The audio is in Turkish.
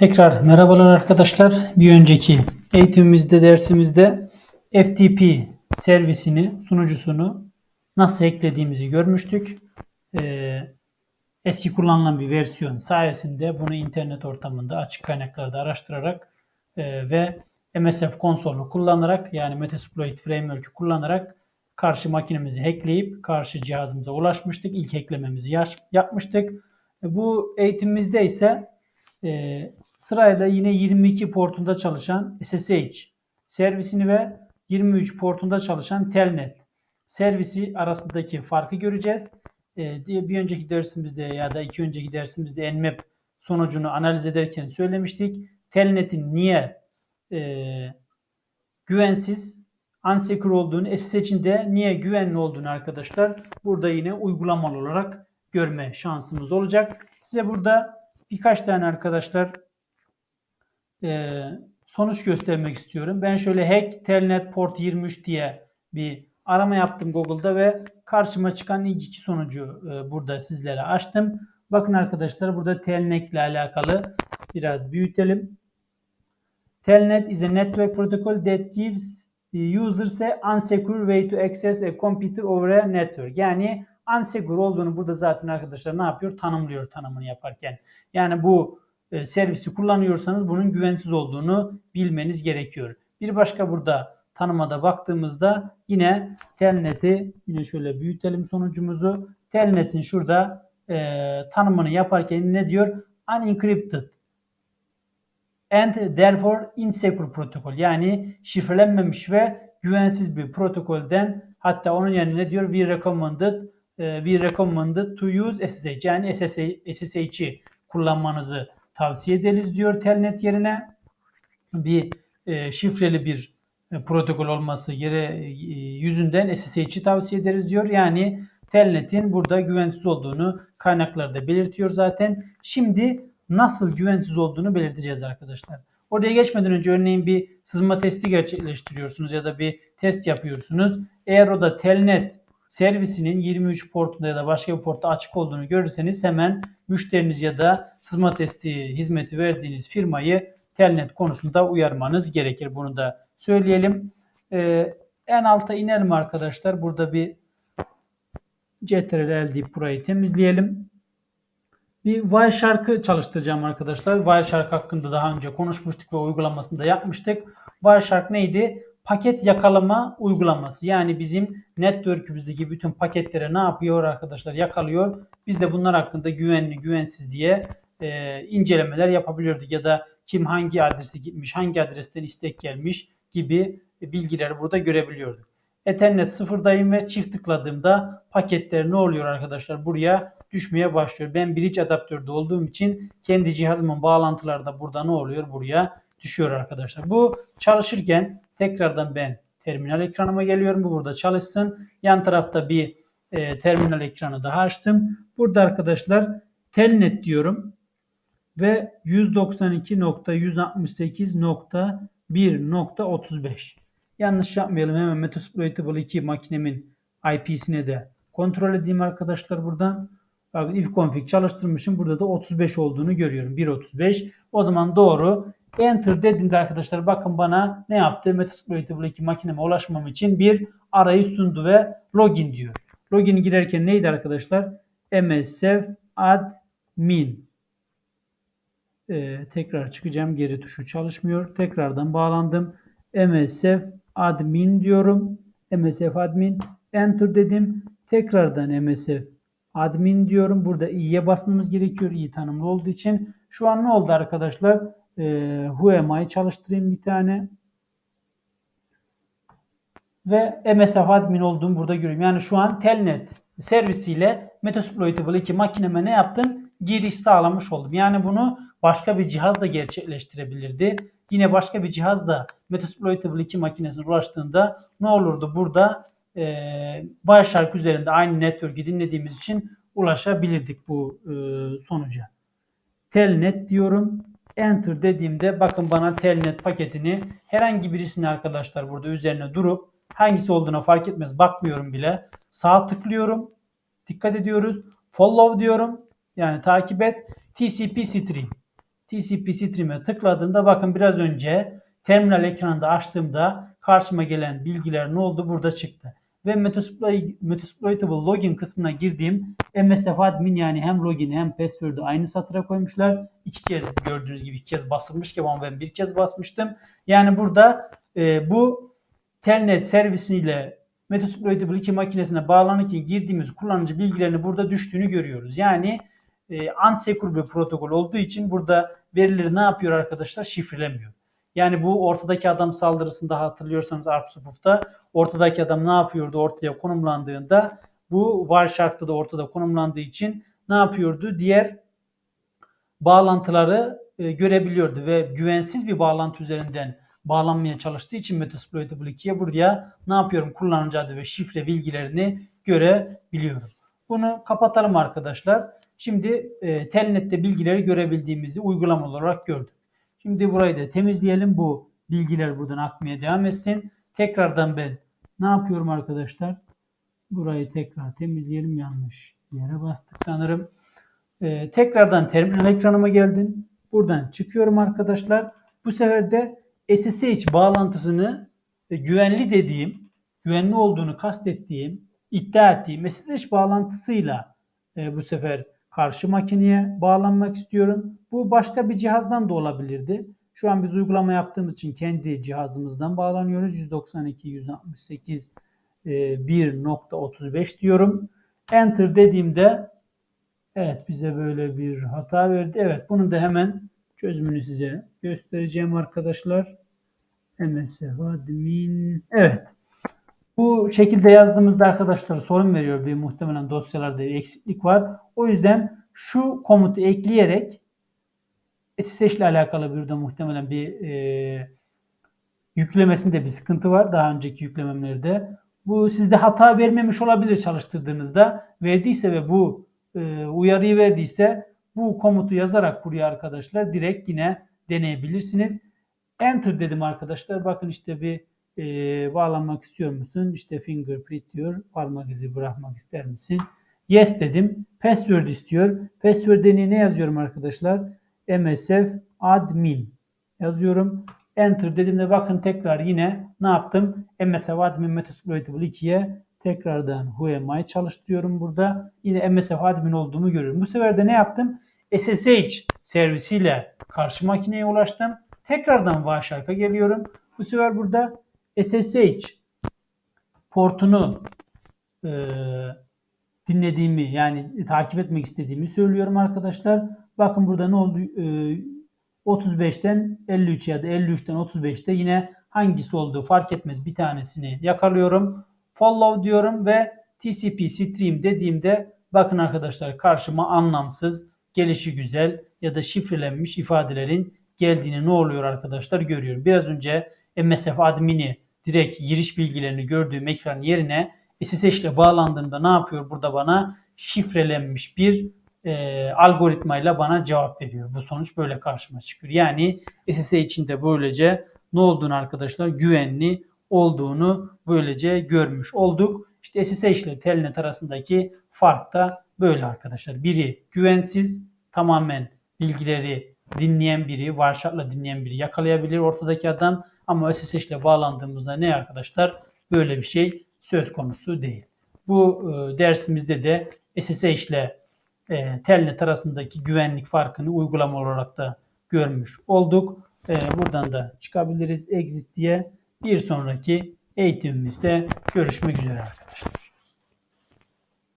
Tekrar merhabalar arkadaşlar. Bir önceki eğitimimizde, dersimizde FTP servisini, sunucusunu nasıl eklediğimizi görmüştük. Ee, eski kullanılan bir versiyon sayesinde bunu internet ortamında açık kaynaklarda araştırarak e, ve MSF konsolunu kullanarak yani Metasploit Framework'ü kullanarak karşı makinemizi hackleyip karşı cihazımıza ulaşmıştık. İlk hacklememizi yapmıştık. Bu eğitimimizde ise e, sırayla yine 22 portunda çalışan SSH servisini ve 23 portunda çalışan Telnet servisi arasındaki farkı göreceğiz. E, diye bir önceki dersimizde ya da iki önceki dersimizde Nmap sonucunu analiz ederken söylemiştik. Telnet'in niye e, güvensiz, unsecure olduğunu, SSH'in de niye güvenli olduğunu arkadaşlar burada yine uygulamalı olarak görme şansımız olacak. Size burada birkaç tane arkadaşlar e, sonuç göstermek istiyorum. Ben şöyle hack telnet port 23 diye bir arama yaptım Google'da ve karşıma çıkan ilk iki sonucu e, burada sizlere açtım. Bakın arkadaşlar burada telnet ile alakalı biraz büyütelim. Telnet is a network protocol that gives users a unsecure way to access a computer over a network. Yani unsecure olduğunu burada zaten arkadaşlar ne yapıyor? Tanımlıyor tanımını yaparken. Yani bu e, servisi kullanıyorsanız bunun güvensiz olduğunu bilmeniz gerekiyor. Bir başka burada tanımada baktığımızda yine telneti yine şöyle büyütelim sonucumuzu. Telnetin şurada e, tanımını yaparken ne diyor? Unencrypted and therefore insecure protokol yani şifrelenmemiş ve güvensiz bir protokolden hatta onun yerine ne diyor? We recommended e, we recommended to use SSH yani SSH'i kullanmanızı tavsiye ederiz diyor telnet yerine bir e, şifreli bir e, protokol olması yere e, yüzünden SSH'i tavsiye ederiz diyor. Yani telnetin burada güvensiz olduğunu kaynaklarda belirtiyor zaten. Şimdi nasıl güvensiz olduğunu belirteceğiz arkadaşlar. Oraya geçmeden önce örneğin bir sızma testi gerçekleştiriyorsunuz ya da bir test yapıyorsunuz. Eğer o da telnet servisinin 23 portunda ya da başka bir portta açık olduğunu görürseniz hemen müşteriniz ya da sızma testi hizmeti verdiğiniz firmayı telnet konusunda uyarmanız gerekir. Bunu da söyleyelim. Ee, en alta inelim arkadaşlar. Burada bir CTRL el burayı temizleyelim. Bir Wireshark'ı çalıştıracağım arkadaşlar. Wireshark hakkında daha önce konuşmuştuk ve uygulamasını da yapmıştık. Wireshark neydi? Paket yakalama uygulaması. Yani bizim network'ümüzdeki bütün paketlere ne yapıyor arkadaşlar? Yakalıyor. Biz de bunlar hakkında güvenli, güvensiz diye e, incelemeler yapabiliyorduk. Ya da kim hangi adrese gitmiş, hangi adresten istek gelmiş gibi bilgileri burada görebiliyorduk. Ethernet sıfırdayım ve çift tıkladığımda paketler ne oluyor arkadaşlar? Buraya düşmeye başlıyor. Ben bridge adaptörde olduğum için kendi cihazımın bağlantıları da burada ne oluyor? Buraya düşüyor arkadaşlar. Bu çalışırken tekrardan ben terminal ekranıma geliyorum. Bu burada çalışsın. Yan tarafta bir e, terminal ekranı daha açtım. Burada arkadaşlar telnet diyorum ve 192.168.1.35 Yanlış yapmayalım. Hemen Metasploitable 2 makinemin IP'sine de kontrol edeyim arkadaşlar buradan. Bakın if config çalıştırmışım. Burada da 35 olduğunu görüyorum. 1.35. O zaman doğru. Enter dediğimde arkadaşlar bakın bana ne yaptı? Metasploitable 2 makineme ulaşmam için bir arayı sundu ve login diyor. Login girerken neydi arkadaşlar? msf admin. Ee, tekrar çıkacağım. Geri tuşu çalışmıyor. Tekrardan bağlandım. msf admin diyorum. msf admin. Enter dedim. Tekrardan msf admin diyorum. Burada i'ye basmamız gerekiyor. i tanımlı olduğu için. Şu an ne oldu arkadaşlar? Ee, whoam'ı çalıştırayım bir tane. Ve MSF admin olduğumu burada görüyorum. Yani şu an Telnet servisiyle Metasploitable 2 makineme ne yaptım? Giriş sağlamış oldum. Yani bunu başka bir cihaz da gerçekleştirebilirdi. Yine başka bir cihaz da Metasploitable 2 makinesine ulaştığında ne olurdu? Burada e, Wireshark üzerinde aynı network'ü dinlediğimiz için ulaşabilirdik bu e, sonuca. Telnet diyorum. Enter dediğimde bakın bana telnet paketini herhangi birisini arkadaşlar burada üzerine durup hangisi olduğuna fark etmez bakmıyorum bile. Sağ tıklıyorum. Dikkat ediyoruz. Follow diyorum. Yani takip et. TCP stream. TCP Stream'e tıkladığımda bakın biraz önce terminal ekranında açtığımda karşıma gelen bilgiler ne oldu burada çıktı. Ve Metasploit- Metasploitable login kısmına girdiğim MSF admin yani hem login hem password'ü aynı satıra koymuşlar. İki kez gördüğünüz gibi iki kez basılmış ama ben bir kez basmıştım. Yani burada e, bu telnet servisiyle Metasploitable 2 makinesine bağlanırken girdiğimiz kullanıcı bilgilerini burada düştüğünü görüyoruz. Yani e, unsecure bir protokol olduğu için burada verileri ne yapıyor arkadaşlar? Şifrelemiyor. Yani bu ortadaki adam saldırısında hatırlıyorsanız ARP ortadaki adam ne yapıyordu ortaya konumlandığında bu Wireshark'ta da ortada konumlandığı için ne yapıyordu? Diğer bağlantıları e, görebiliyordu ve güvensiz bir bağlantı üzerinden bağlanmaya çalıştığı için Metasploitable 2'ye buraya ne yapıyorum? Kullanıcı adı ve şifre bilgilerini görebiliyorum. Bunu kapatalım arkadaşlar. Şimdi e, telnette bilgileri görebildiğimizi uygulama olarak gördük. Şimdi burayı da temizleyelim. Bu bilgiler buradan akmaya devam etsin. Tekrardan ben ne yapıyorum arkadaşlar? Burayı tekrar temizleyelim. Yanlış yere bastık sanırım. Ee, tekrardan terminal ekranıma geldim. Buradan çıkıyorum arkadaşlar. Bu sefer de SSH bağlantısını e, güvenli dediğim, güvenli olduğunu kastettiğim, iddia ettiğim SSH bağlantısıyla e, bu sefer karşı makineye bağlanmak istiyorum. Bu başka bir cihazdan da olabilirdi. Şu an biz uygulama yaptığımız için kendi cihazımızdan bağlanıyoruz. 192 168 e, 1.35 diyorum. Enter dediğimde evet bize böyle bir hata verdi. Evet bunun da hemen çözümünü size göstereceğim arkadaşlar. MSF admin. Evet. Bu şekilde yazdığımızda arkadaşlar sorun veriyor. Bir muhtemelen dosyalarda bir eksiklik var. O yüzden şu komutu ekleyerek SSH ile alakalı bir de muhtemelen bir e, yüklemesinde bir sıkıntı var daha önceki yüklememlerde. Bu sizde hata vermemiş olabilir çalıştırdığınızda. Verdiyse ve bu e, uyarıyı verdiyse bu komutu yazarak buraya arkadaşlar direkt yine deneyebilirsiniz. Enter dedim arkadaşlar. Bakın işte bir e, bağlanmak istiyor musun? İşte fingerprint diyor. Parmak izi bırakmak ister misin? Yes dedim. Password istiyor. Password ne yazıyorum arkadaşlar? MSF admin yazıyorum. Enter dediğimde bakın tekrar yine ne yaptım? MSF admin Metasploitable 2'ye tekrardan who am I çalıştırıyorum burada. Yine MSF admin olduğumu görüyorum. Bu sefer de ne yaptım? SSH servisiyle karşı makineye ulaştım. Tekrardan Wireshark'a geliyorum. Bu sefer burada SSH portunu e, dinlediğimi yani takip etmek istediğimi söylüyorum arkadaşlar. Bakın burada ne oldu? E, 35'ten 53 ya da 53'ten 35'te yine hangisi olduğu fark etmez bir tanesini yakalıyorum. Follow diyorum ve TCP stream dediğimde bakın arkadaşlar karşıma anlamsız, gelişi güzel ya da şifrelenmiş ifadelerin geldiğini ne oluyor arkadaşlar görüyorum. Biraz önce MSF admini direkt giriş bilgilerini gördüğüm ekran yerine SSH ile bağlandığımda ne yapıyor burada bana? Şifrelenmiş bir e, algoritmayla bana cevap veriyor. Bu sonuç böyle karşıma çıkıyor. Yani SSH içinde böylece ne olduğunu arkadaşlar güvenli olduğunu böylece görmüş olduk. İşte SSH ile Telnet arasındaki fark da böyle arkadaşlar. Biri güvensiz, tamamen bilgileri dinleyen biri, varşatla dinleyen biri yakalayabilir ortadaki adam. Ama SSH ile bağlandığımızda ne arkadaşlar? Böyle bir şey söz konusu değil. Bu e, dersimizde de SSH ile e, Telnet arasındaki güvenlik farkını uygulama olarak da görmüş olduk. E, buradan da çıkabiliriz exit diye. Bir sonraki eğitimimizde görüşmek üzere arkadaşlar.